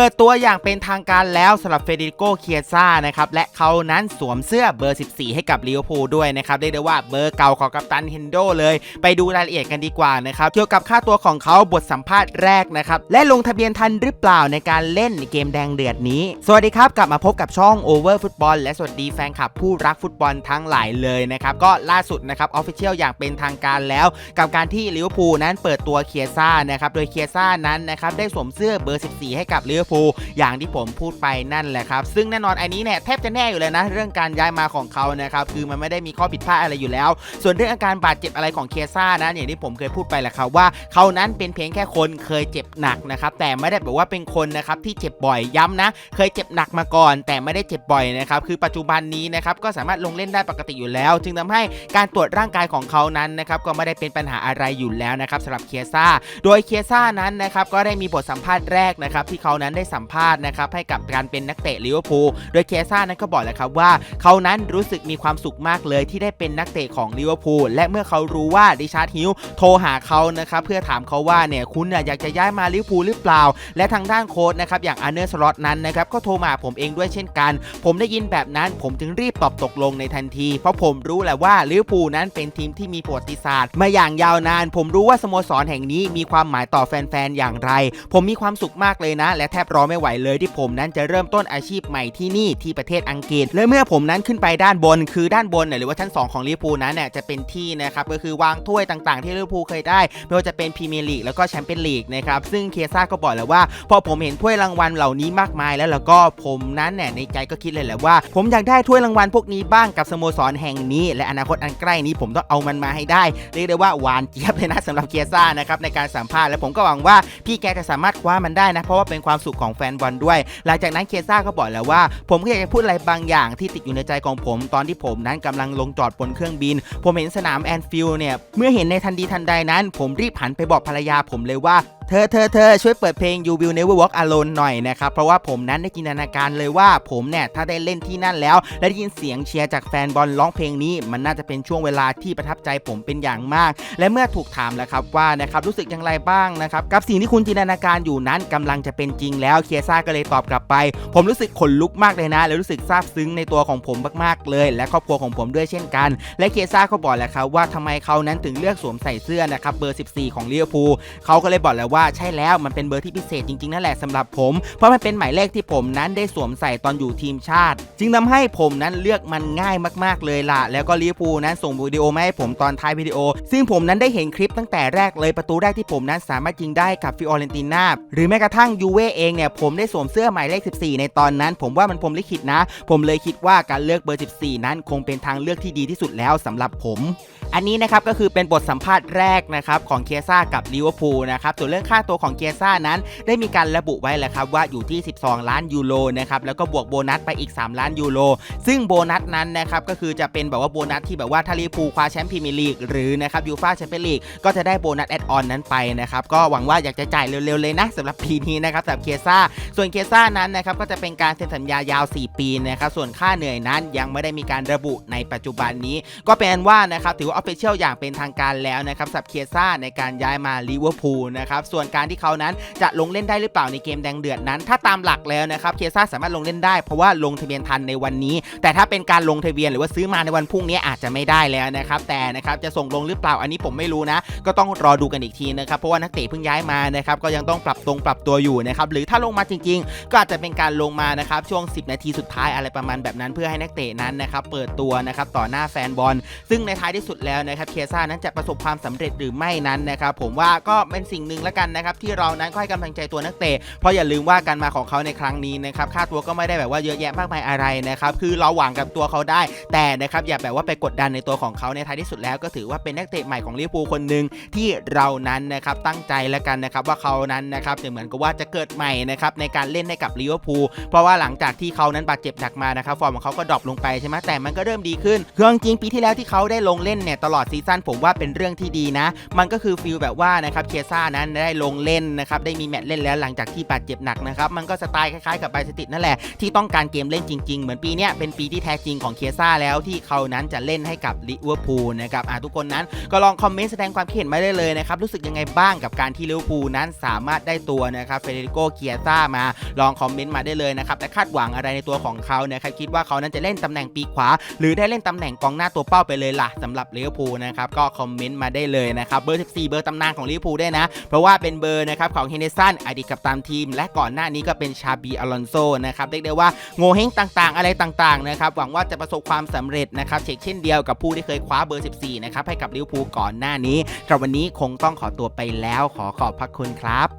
เปิดตัวอย่างเป็นทางการแล้วสำหรับเฟเดริโกเคียซ่านะครับและเขานั้นสวมเสื้อเบอร์ 14 ให้กับลิเวอร์พูลด้วยนะครับเรียกได้ว่าเบอร์เก่าของกัปตันเฮนโดเลย ไปดูรายละเอียดกันดีกว่านะครับเกี่ยวกับค่าตัวของเขาบทสัมภาษณ์แรกนะครับและลงทะเบียนทันหรือเปล่าในการเล่นเกมแดงเดือดนี้ สวัสดีครับ กลับมาพบกับช่อง Over Football และสวัสดีแฟนคลับผู้รักฟุตบอลทั้งหลายเลยนะครับก็ล่าสุดนะครับออฟฟิเชียลอย่างเป็นทางการแล้ว กับการที่ลิเวอร์พูลนั้นเปิดตัวเคียซ่านะครับโดยเคียซ่านั้นนะครับได้สวมเสื้อเบอร์ 14 ให้กับลิเวอร์พูลอย่างที่ผมพูดไปนั่นแหละครับ ซึ่งแน่นอนอันนี้เนี่ยแทบจะแน่อยู่เลยนะ เรื่องการย้ายมาของเขานะครับคือมันไม่ได้มีข้อผิดพลาดอะไรอยู่แล้ว ส่วนเรื่องอาการบาดเจ็บอะไรของเคซ่านั้นอย่างที่ผมเคยพูดไปแหละครับว่าเขานั้นเป็นเพียงแค่คนเคยเจ็บหนักนะครับแต่ไม่ได้แบบว่าเป็นคนนะครับที่เจ็บบ่อยย้ำนะ เคยเจ็บหนักมาก่อน แต่ไม่ได้เจ็บบ่อยนะครับคือปัจจุบันนี้นะครับก็สามารถลงเล่นได้ปกติอยู่แล้ว จึงทำให้การตรวจร่างกายของเขานั้นนะครับก็ไม่ได้เป็นปัญหาอะไรอยู่แล้วนะครับสำหรับเคียซ่าโดยเคียซ่านั้นนะครับก็ได้มีบทสัมภาษณ์แรกนะครับที่เขานั้นได้สัมภาษณ์นะครับให้กับการเป็นนักเตะลิเวอร์พูลโดยเคซ่านั้นก็บอกเลยครับว่า เขานั้นรู้สึกมีความสุขมากเลยที่ได้เป็นนักเตะของลิเวอร์พูลและเมื่อเขารู้ว่าดิชาร์ดฮิลโทรหาเขานะครับเพื่อถามเขาว่าเนี่ยคุณอยากจะย้ายมาลิเวอร์พูลหรือเปล่า และทางด้านโค้ชนะครับอย่างอาร์เนอร์สล็อตนั้นนะครับก็โทรมาหาผมเองด้วยเช่นกัน ผมได้ยินแบบนั้นผมจึงรีบตอบตกลงในทันที เพราะผมรู้แหละว่าลิเวอร์พูลนั้นเป็นทีมที่มีประวัติศาสตร์ มาอย่างยาวนาน ผมรู้ว่าสโมสรแห่งนี้มีความหมายต่อแฟนๆอย่างไร ผมมีความสุขมากเลยนะ และแทบรอไม่ไหวเลยที่ผมนั้นจะเริ่มต้นอาชีพใหม่ที่นี่ที่ประเทศอังกฤษ และเมื่อผมนั้นขึ้นไปด้านบน คือด้านบนเนี่ยหรือว่าชั้นสองของลิเวอร์พูลนั้นเนี่ยจะเป็นที่นะครับก็คือวางถ้วยต่างๆ ที่ลิเวอร์พูลเคยได้ไม่ว่าจะเป็นพรีเมียร์ลีกแล้วก็แชมเปี้ยนลีกนะครับซึ่งเคซ่าก็บอกแล้วว่า พอผมเห็นถ้วยรางวัลเหล่านี้มากมาย แล้วแล้วก็ผมนั้นเนี่ยในใจก็คิดเลยแหละว่า ผมอยากได้ถ้วยรางวัลพวกนี้บ้างกับสโมสรแห่งนี้ และอนาคตอันใกล้นี้ผมต้องเอามันมาให้ได้เรียกได้ว่าหวานเจี๊ยบเลยนะสำหรับเคซ่านะครับในการสัมภาษณ์และผมก็หวังว่าพี่แกจะสามารถคว้ามันได้นะเพราะว่าเป็นความสุขของแฟนบอลด้วย หลังจากนั้นเคซ่าก็บอกแล้วว่า ผมก็อยากจะพูดอะไรบางอย่างที่ติดอยู่ในใจของผม ตอนที่ผมนั้นกำลังลงจอดบนเครื่องบิน ผมเห็นสนามแอนฟิลด์เนี่ยเมื่อเห็นในทันทีทันใดนั้น ผมรีบหันไปบอกภรรยาผมเลยว่า เธอเธอเธอช่วยเปิดเพลง You Will Never Walk Alone หน่อยนะครับ เพราะว่าผมนั้นได้จินตนาการเลยว่าผมเนี่ย ถ้าได้เล่นที่นั่นแล้ว และได้ยินเสียงเชียร์จากแฟนบอลร้องเพลงนี้ มันน่าจะเป็นช่วงเวลาที่ประทับใจผมเป็นอย่างมาก และเมื่อถูกถามแล้วครับว่านะครับรู้สึกอย่างไรบ้างนะครับ กับสิ่งที่คุณจินตนาการอยู่นั้นกำลังจะเป็นจริงแล้วเคียซ่าก็เลยตอบกลับไป ผมรู้สึกขนลุกมากเลยนะ และรู้สึกซาบซึ้งในตัวของผมมากๆเลย และครอบครัวของผมด้วยเช่นกัน และเคียซ่าก็บอกแล้วครับว่าทำไมเขานั้นถึงเลือกสวมใส่เสื้อนะครับเบอร์ 14 ของลิเวอร์พูลเขาก็เลยบอกแล้วว่าใช่แล้วมันเป็นเบอร์ที่พิเศษจริงๆนั่นแหละสำหรับผม เพราะมันเป็นหมายเลขที่ผมนั้นได้สวมใส่ตอนอยู่ทีมชาติ จึงทำให้ผมนั้นเลือกมันง่ายมากๆเลยล่ะ แล้วก็ลิเวอร์พูลนั้นส่งวิดีโอมาให้ผมตอนท้ายวิดีโอ ซึ่งผมนั้นได้เห็นคลิปตั้งแต่แรกเลยประตูแรกที่ผมนั้นสามารถยิงได้กับฟิออเรนติน่าหรือแม้กระทั่งยูเว่เองเนี่ยผมได้สวมเสื้อหมายเลข 14 ในตอนนั้น ผมว่ามันผมลิขิตนะ ผมเลยคิดว่าการเลือกเบอร์ 14 นั้นคงเป็นทางเลือกที่ดีที่สุดแล้วสำหรับผม อันนี้นะครับก็คือเป็นบทสัมภาษณ์แรกนะครับของเคียซ่ากับลิเวอร์พูลนะครับส่วนเรื่องค่าตัวของเคียซ่านั้นได้มีการระบุไว้แล้วครับว่าอยู่ที่ 12 ล้านยูโรนะครับแล้วก็บวกโบนัสไปอีก 3 ล้านยูโรซึ่งโบนัสนั้นนะครับก็คือจะเป็นแบบว่าโบนัสที่แบบว่าถ้าลิเวอร์พูลคว้าแชมป์พรีเมียร์ลีกหรือนะครับยูฟ่าแชมเปี้ยนลีกก็จะได้โบนัสแอดออนนั้นไปนะครับก็หวังว่าอยากจะจ่ายเร็วๆเลยนะสำหรับปีนี้นะครับสำหรับเคียซ่าส่วนเคียซ่านั้นนะครับก็จะเป็นการเซ็นสัญญายาว 4 ปีนะครับส่วนค่าเหนื่อยนั้นยังไม่ได้มีการระบุในปัจจุบันนี้ ก็เป็นว่านะครับถือว่าออฟฟิเชียลอย่างเป็นทางการแล้วนะครับสับเคียซ่าในการย้ายมาลิเวอร์พูลนะครับส่วนการที่เขานั้นจะลงเล่นได้หรือเปล่าในเกมแดงเดือดนั้น ถ้าตามหลักแล้วนะครับเคียซ่าสามารถลงเล่นได้เพราะว่าลงทะเบียนทันในวันนี้ แต่ถ้าเป็นการลงทะเบียนหรือว่าซื้อมาในวันพรุ่งนี้อาจจะไม่ได้แล้วนะครับแต่นะครับจะส่งลงหรือเปล่าอันนี้ผมไม่รู้นะ ก็ต้องรอดูกันอีกทีนะครับเพราะว่านักเตะเพิ่งย้ายมานะครับก็ยังต้องปรับตรงปรับตัวอยู่นะครับหรือถ้าลงมาจริง ๆ ก็อาจจะเป็นการลงมานะครับช่วง 10 นาทีสุดท้ายอะไรประมาณแบบนั้น เพื่อให้นักเตะนั้นนะครับเปิดตัวนะครับต่อหน้าแฟนบอล ซึ่งในท้ายที่สุดแล้วนะครับเคซ่านั้นจะประสบความสำเร็จหรือไม่นั้นนะครับผมว่าก็เป็นสิ่งหนึ่งแล้วกันนะครับที่เรานั้นก็ให้กำลังใจตัวนักเตะเพราะอย่าลืมว่าการมาของเขาในครั้งนี้นะครับค่าตัวก็ไม่ได้แบบว่าเยอะแยะมากมายอะไรนะครับคือเราหวังกับตัวเขาได้แต่นะครับอย่าแบบว่าไปกดดันในตัวของเขาในท้ายที่สุดแล้ว ก็ถือว่าเป็นนักเตะใหม่ของลิเวอร์พูลคนหนึ่งที่เรานั้นนะครับตั้งใจแล้วกันนะครับว่าเขานั้นนะครับจะเหมือนกับว่าจะเกิดใหม่นะครับในการเล่นให้กับลิเวอร์พูลเพราะว่าหลังจากที่เขานั้นบาดเจ็บหนักมานะครับฟอร์มของเขาก็ดรอปลงไปใช่ไหมแต่มันก็เริ่มดีขึ้นคือจริงปีที่แล้วที่เขาได้ลงเล่นเนี่ยตลอดซีซั่นผมว่าเป็นเรื่องที่ดีนะ มันก็คือฟิลแบบว่านะครับเคียซ่านั้นได้ลงเล่นนะครับได้มีแมตช์เล่นแล้วหลังจากที่บาดเจ็บหนักนะครับมันก็สไตล์คล้ายๆกับไบสติดนั่นแหละที่ต้องการเกมเล่นจริง ๆ เหมือนปีนี้เป็นปีที่แท้จริงของเคียซ่าแล้วที่เขานั้นจะเล่นให้กับลิเวอร์พูลนะครับทุกคนนั้นก็ลองคอมเมนต์แสดงความคิดเห็นมาได้เลยนะครับรู้สึกยังไงบ้างกับการที่ลิเวอร์พูลนั้นสามารถได้ตัวนะครับเฟเดริโกเคียซ่ามาลองคอมเมนต์มาได้เลยนะครับและคาดหวังอะไรในตัวของเขานะครับคิดว่าเขานั้นจะเล่นตำแหน่งปีขวา หรือได้เล่นตำแหน่งกองหน้าตัวเป้าไปเลยล่ะสำหรับลิเวร์พูลนะครับก็คอมเมนต์มาได้เลยนะครับเบอร์ 14 เบอร์ตำนานของลิเวอร์พูลด้นะ เพราะว่าเป็นเบอร์นะครับของเฮนเดสันอดีตกัปตันทีม และก่อนหน้านี้ก็เป็นชาบีอลอนโซนะครับเรียกได้ว่าโงเฮงต่างๆ อะไรต่างๆนะครับหวังว่าจะประสบความสำเร็จนะครับเช่นเช่นเดียวกับผู้ที่เคยคว้าเบอร์ 14 นะครับให้กับลิเวอร์พูลก่อนหน้านี้สำหรับวันนี้คงต้องขอตัวไปแล้วขอขอบพระคุณครับ